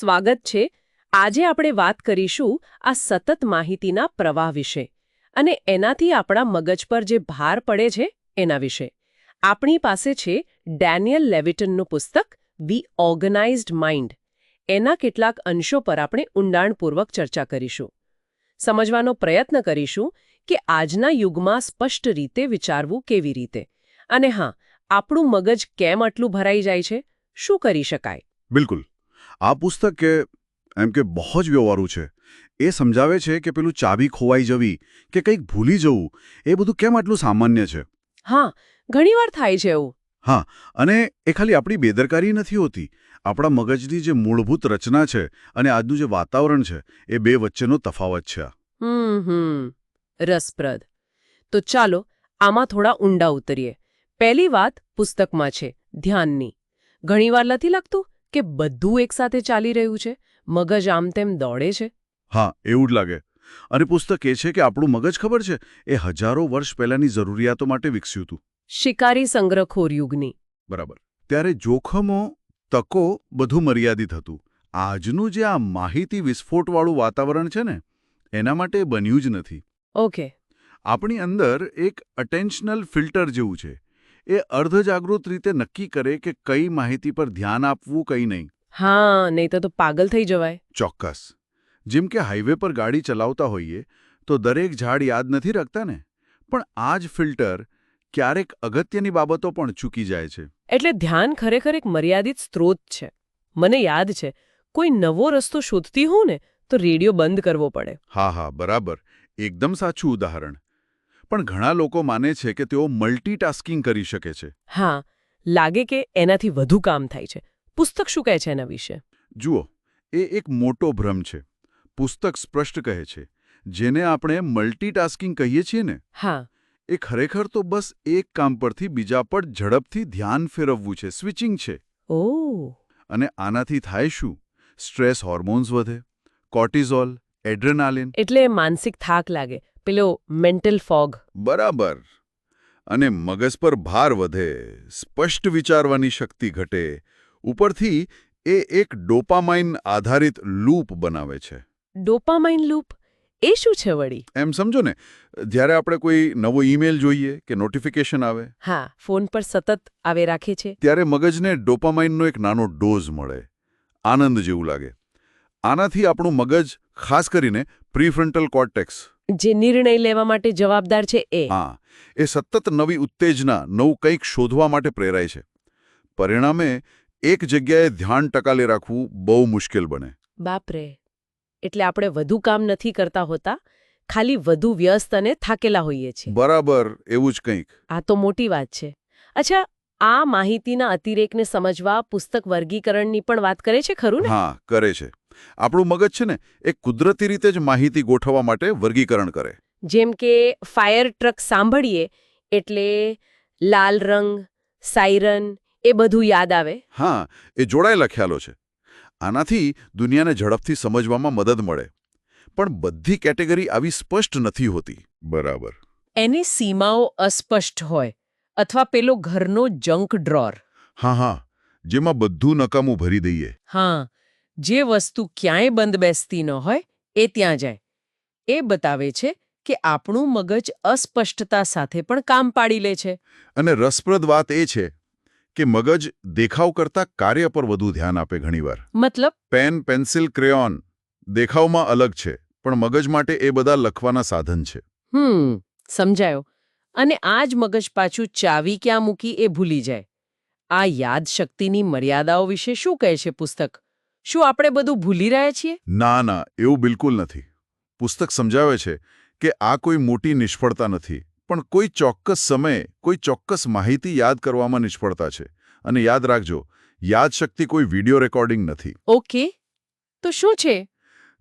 સ્વાગત છે. આજે આપણે વાત કરીશું આ સતત માહિતીના પ્રવાહ વિશે અને એનાથી આપણા મગજ પર જે ભાર પડે છે એના વિશે. આપણી પાસે છે ડેનિયલ લેવિટનનું પુસ્તક વી ઓર્ગનાઇઝડ માઇન્ડ. એના કેટલાક અંશો પર આપણે ઊંડાણપૂર્વક ચર્ચા કરીશું. સમજવાનો પ્રયત્ન કરીશું કે આજના યુગમાં સ્પષ્ટ રીતે વિચારવું કેવી રીતે? અને હા, આપણું મગજ કેમ આટલું ભરાઈ જાય છે? શું કરી શકાય? બિલકુલ. આ પુસ્તક કે એમ કે બહુ જ વ્યવહારુ છે. એ સમજાવે છે કે પેલું ચાબી ખોવાઈ જવી કે કંઈક ભૂલી જવું એ બધું કેમ આટલું સામાન્ય છે? હા ઘણીવાર થાય છે એવું. હા અને એ ખાલી આપણી બેદરકારી નથી હોતી. આપણા મગજની જે મૂળભૂત રચના છે અને આજનું જે વાતાવરણ છે એ બે વચ્ચેનો તફાવત છે હમ હમ. રસપ્રદ. તો ચાલો આમાં થોડા ઊંડા ઉતરીએ. પહેલી વાત પુસ્તકમાં છે ધ્યાનની. ઘણીવાર નથી લાગતું? કે બધું એકસાથે ચાલી રહ્યું છે? મગજ આમ તેમ દોડે છે? હા એવું જ લાગે. અને પુસ્તક એ છે કે આપણું મગજ ખબર છે? એ હજારો વર્ષ પહેલાની જરૂરિયાતો માટે વિકસ્યું હતું શિકારી સંગ્રહખોર યુગની. બરાબર. ત્યારે જોખમો તકો બધું મર્યાદિત હતું. આજનું જે આ માહિતી વિસ્ફોટવાળું વાતાવરણ છે ને એના માટે બન્યું જ નથી. ઓકે. આપણી અંદર એક અટેન્શનલ ફિલ્ટર જેવું છે. એ અર્ધજાગૃત રીતે નક્કી કરે કે કઈ માહિતી પર ધ્યાન આપવું કઈ નહીં. હા નહીં તો તો પાગલ થઈ જવાય. ચોક્કસ. જેમ કે હાઈવે પર ગાડી ચલાવતા હોઈએ તો દરેક ઝાડ યાદ નથી રાખતા ને? પણ આ જ ફિલ્ટર ક્યારેક અગત્યની બાબતો પણ ચૂકી જાય છે. એટલે ધ્યાન ખરેખર એક મર્યાદિત સ્ત્રોત છે. મને યાદ છે કોઈ નવો રસ્તો શોધતી હોઉં ને તો રેડિયો બંધ કરવો પડે. હા હા બરાબર. એકદમ સાચું ઉદાહરણ. પણ ઘણા લોકો માને છે કે તેઓ મલ્ટીટાસ્કિંગ કરી શકે છે. હા લાગે કે એનાથી વધુ કામ થાય છે. પુસ્તક શું કહે છે એના વિશે? જુઓ એ એક મોટો ભ્રમ છે. પુસ્તક સ્પષ્ટ કહે છે જેને આપણે મલ્ટીટાસ્કિંગ કહીએ છીએ ને હા. એ ખરેખર તો બસ એક કામ પરથી બીજા પર ઝડપથી ધ્યાન ફેરવવું છે સ્વિચિંગ છે. ઓ. અને આનાથી થાય શું? સ્ટ્રેસ હોર્મોન્સ વધે કોર્ટિઝોલ એડ્રેનાલિન એટલે માનસિક થાક લાગે. પેલો મેન્ટલ ફોગ બરાબર. અને મગજ પર ભાર વધે સ્પષ્ટ વિચારવાની શક્તિ ઘટે ઉપરથી એ એક ડોપામાઇન આધારિત લૂપ બનાવે છે. Dopamine loop? એ શું છે વળી? એમ સમજો ને જ્યારે આપણે કોઈ નવો ઈમેલ જોઈએ કે નોટિફિકેશન આવે હા ફોન પર સતત આવે રાખે છે. ત્યારે મગજને ડોપામાઇનનો એક નાનો ડોઝ મળે. આનંદ જેવું લાગે. આનાથી આપણું મગજ ખાસ કરીને પ્રીફ્રન્ટલ કોર્ટેક્સ જે નિર્ણય લેવા માટે જવાબદાર છે એ. હા એ સતત નવી ઉત્તેજના નવું કંઈક શોધવા માટે પ્રેરાય છે. પરિણામે એક જગ્યાએ ધ્યાન ટકાલે રાખવું બહુ મુશ્કેલ બને. બાપરે એટલે આપણે વધુ કામ નથી કરતા હોતા ખાલી વધુ વ્યસ્ત અને થાકેલા હોઈએ છીએ. બરાબર એવું જ કંઈક. આ તો મોટી વાત છે. અચ્છા આ માહિતીના અતિરેકને સમજવા પુસ્તક વર્ગીકરણની પણ વાત કરે છે ખરું ને? હા કરે છે. આપણું મગજ છે ને એ કુદરતી રીતે જ માહિતી ગોઠવવા માટે વર્ગીકરણ કરે. જેમ કે ફાયર ટ્રક સાંભળીએ એટલે લાલ રંગ સાયરન એ બધું યાદ આવે. હા એ જોડાયેલા ખ્યાલો છે. આનાથી દુનિયાને ઝડપથી સમજવામાં મદદ મળે. પણ બધી કેટેગરી આવી સ્પષ્ટ નથી હોતી. બરાબર. એની સીમાઓ અસ્પષ્ટ હોય. અથવા પેલો ઘરનો જંક ડ્રોર હા હા. જેમાં બધું નકામું ભરી દઈએ. હા. જે વસ્તુ ક્યાંય બંધ બેસતી ન હોય એ ત્યાં જાય. એ બતાવે છે કે આપણું મગજ અસ્પષ્ટતા સાથે પણ કામ પાડી લે છે. અને રસપ્રદ વાત એ છે કે મગજ દેખાવ કરતાં કાર્ય પર વધુ ધ્યાન આપે ઘણીવાર. મતલબ? પેન પેન્સિલ ક્રેયોન દેખાવમાં અલગ છે પણ મગજ માટે એ બધા લખવાના સાધન છે. હમ સમજાયો. અને આ જ મગજ પાછું ચાવી ક્યાં મૂકી એ ભૂલી જાય. આ યાદશક્તિની મર્યાદાઓ વિશે શું કહે છે પુસ્તક? શું આપણે બધું ભૂલી રહ્યા છીએ? ના ના એવું બિલકુલ નથી. પુસ્તક સમજાવે છે કે આ કોઈ મોટી નિષ્ફળતા નથી પણ કોઈ ચોક્કસ સમયે કોઈ ચોક્કસ માહિતી યાદ કરવામાં નિષ્ફળતા છે. અને યાદ રાખજો યાદશક્તિ કોઈ વિડિયો રેકોર્ડિંગ નથી. ઓકે તો શું છે?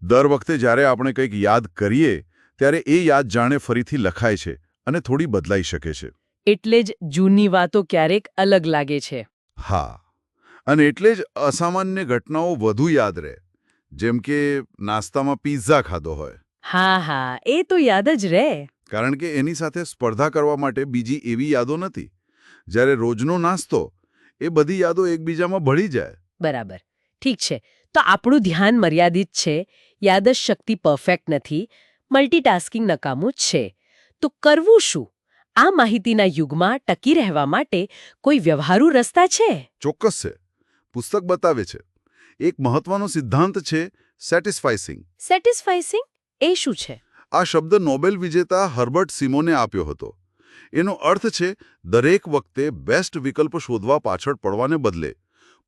દર વખતે જ્યારે આપણે કંઈક યાદ કરીએ ત્યારે એ યાદ જાણે ફરીથી લખાય છે. અને થોડી બદલાઈ શકે છે. એટલે જ જૂની વાતો ક્યારેક અલગ લાગે છે. હા. અને એટલે જ અસામાન્ય ઘટનાઓ વધુ યાદ રહે. જેમ કે નાસ્તામાં પિઝા ખાધો હોય. હા હા એ તો યાદ જ રહે. કારણ કે એની સાથે સ્પર્ધા કરવા માટે બીજી એવી યાદો નથી. જ્યારે રોજનો નાસ્તો એ બધી યાદો એકબીજામાં ભળી જાય. બરાબર. ઠીક છે. તો આપણું ધ્યાન મર્યાદિત છે. યાદશ શક્તિ પરફેક્ટ નથી. મલ્ટીટાસ્કિંગ નકામું જ છે. તો કરવું શું? આ માહિતીના યુગમાં ટકી રહેવા માટે કોઈ વ્યવહારુ રસ્તા છે? ચોક્કસ છે. પુસ્તક બતાવે છે. એક મહત્વનો સિદ્ધાંત છે સેટિસ્ફાઇસિંગ. સેટિસ્ફાઇસિંગ? એ શું છે? આ શબ્દ નોબેલ વિજેતા હર્બર્ટ સિમોને આપ્યો હતો. એનો અર્થ છે દરેક વખતે બેસ્ટ વિકલ્પ શોધવા પાછળ પડવાને બદલે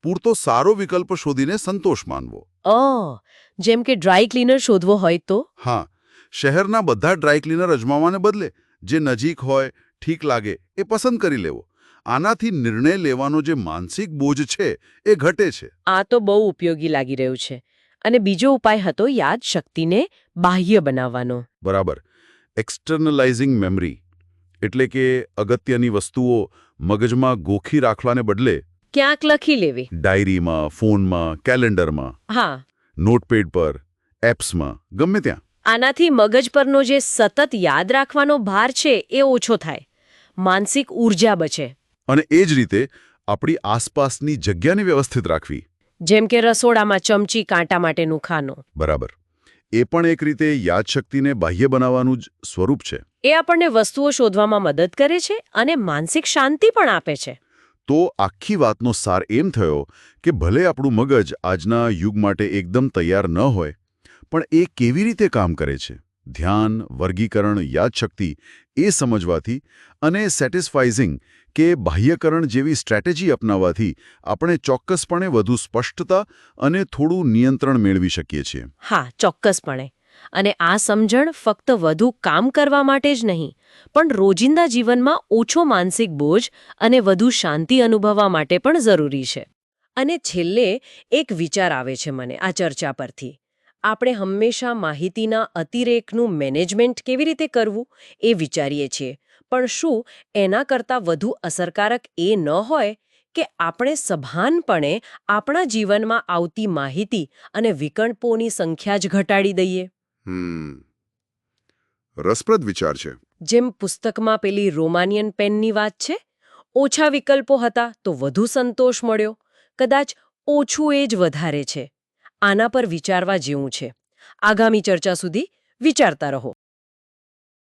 પૂરતો સારો વિકલ્પ શોધીને સંતોષ માનવો. અ જેમ કે ડ્રાય ક્લીનર શોધવો હોય તો? હા શહેરના બધા ડ્રાય ક્લીનર અજમાવાને બદલે જે નજીક હોય ઠીક લાગે એ પસંદ કરી લેવો. આનાથી નિર્ણય લેવાનો જે માનસિક બોજ છે એ ઘટે છે. આ તો બહુ ઉપયોગી લાગી રહ્યું છે. અને બીજો ઉપાય હતો યાદ શક્તિને બાહ્ય બનાવવાનો. બરાબર. એક્સટર્નલાઇઝિંગ મેમરી એટલે કે અગત્યની વસ્તુઓ મગજમાં ગોખી રાખવાને બદલે ક્યાંક લખી લેવી. ડાયરીમાં ફોનમાં કેલેન્ડરમાં હા. નોટપેડ પર એપ્સમાં ગમે ત્યાં. આનાથી મગજ પરનો જે સતત યાદ રાખવાનો ભાર છે એ ઓછો થાય. માનસિક ઊર્જા બચે. અને એ જ રીતે આપણી આસપાસની જગ્યાને વ્યવસ્થિત રાખવી. જેમ કે રસોડામાં ચમચી કાંટા માટેનું ખાનું. બરાબર. એ પણ એક રીતે યાદશક્તિને બાહ્ય બનાવવાનું જ સ્વરૂપ છે. એ આપણને વસ્તુઓ શોધવામાં મદદ કરે છે અને માનસિક શાંતિ પણ આપે છે. તો આખી વાતનો સાર એમ થયો કે ભલે આપણું મગજ આજના યુગ માટે એકદમ તૈયાર ન હોય પણ એ કેવી રીતે કામ કરે છે? ધ્યાન, વર્ગીકરણ, યાદશક્તિ એ સમજવાથી અને સેટિસ્ફાઇઝિંગ કે બાહ્યકરણ જેવી સ્ટ્રેટેજી અપનાવવાથી આપણે ચોક્કસપણે વધુ સ્પષ્ટતા અને થોડું નિયંત્રણ મેળવી શકીએ છીએ. હા, ચોક્કસપણે. અને આ સમજણ ફક્ત વધુ કામ કરવા માટે જ નહીં, પણ રોજિંદા જીવનમાં ઓછો માનસિક બોજ અને વધુ શાંતિ અનુભવવા માટે પણ જરૂરી છે. અને છેલ્લે એક વિચાર આવે છે મને આ ચર્ચા પરથી. આપણે હંમેશા માહિતીના અતિરેકનું મેનેજમેન્ટ કેવી રીતે કરવું એ વિચારીએ છીએ. પણ શું એના કરતાં વધુ અસરકારક એ ન હોય કે આપણે સભાનપણે આપણા જીવનમાં આવતી માહિતી અને વિકલ્પોની સંખ્યા જ ઘટાડી દઈએ? હમ. રસપ્રદ વિચાર છે. જેમ પુસ્તકમાં પેલી રોમાનિયન પેનની વાત છે ઓછા વિકલ્પો હતા તો વધુ સંતોષ મળ્યો. કદાચ ઓછું એ જ વધારે છે. આના પર વિચારવા જેવું છે. આગામી ચર્ચા સુધી વિચારતા રહો.